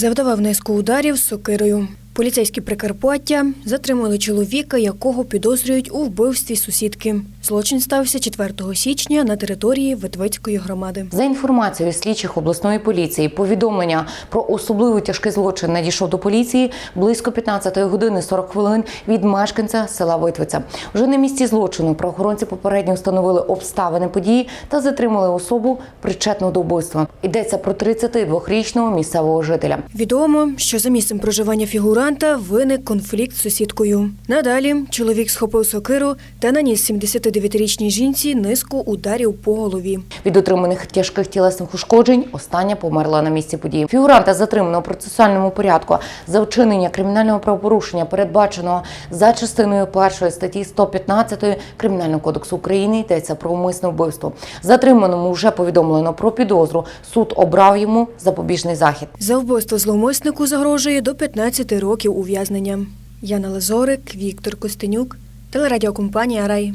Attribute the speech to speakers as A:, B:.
A: Завдавав низку ударів сокирою. Поліцейські Прикарпаття затримали чоловіка, якого підозрюють у вбивстві сусідки. Злочин стався 4 січня на території Ветвицької громади.
B: За інформацією слідчих обласної поліції, повідомлення про особливо тяжкий злочин надійшов до поліції близько 15 години 40 хвилин від мешканця села Витвиця. Вже на місці злочину правоохоронці попередньо встановили обставини події та затримали особу причетну до вбивства. Йдеться про 32-річного місцевого жителя.
A: Відомо, що за місцем проживання фігуранта виник конфлікт з сусідкою. Надалі чоловік схопив сокиру та наніс 79-річній жінці низку ударів по голові.
B: Від отриманих тяжких тілесних ушкоджень остання померла на місці події. Фігуранта затримано у процесуальному порядку за вчинення кримінального правопорушення, передбаченого за частиною першої статті 115 Кримінального кодексу України. Йдеться про умисне вбивство. Затриманому вже повідомлено про підозру. Суд обрав йому запобіжний захід.
A: За вбивство зловмиснику загрожує до 15 років ув'язнення. Яна Лазорик, Віктор Костенюк, телерадіокомпанія Рай.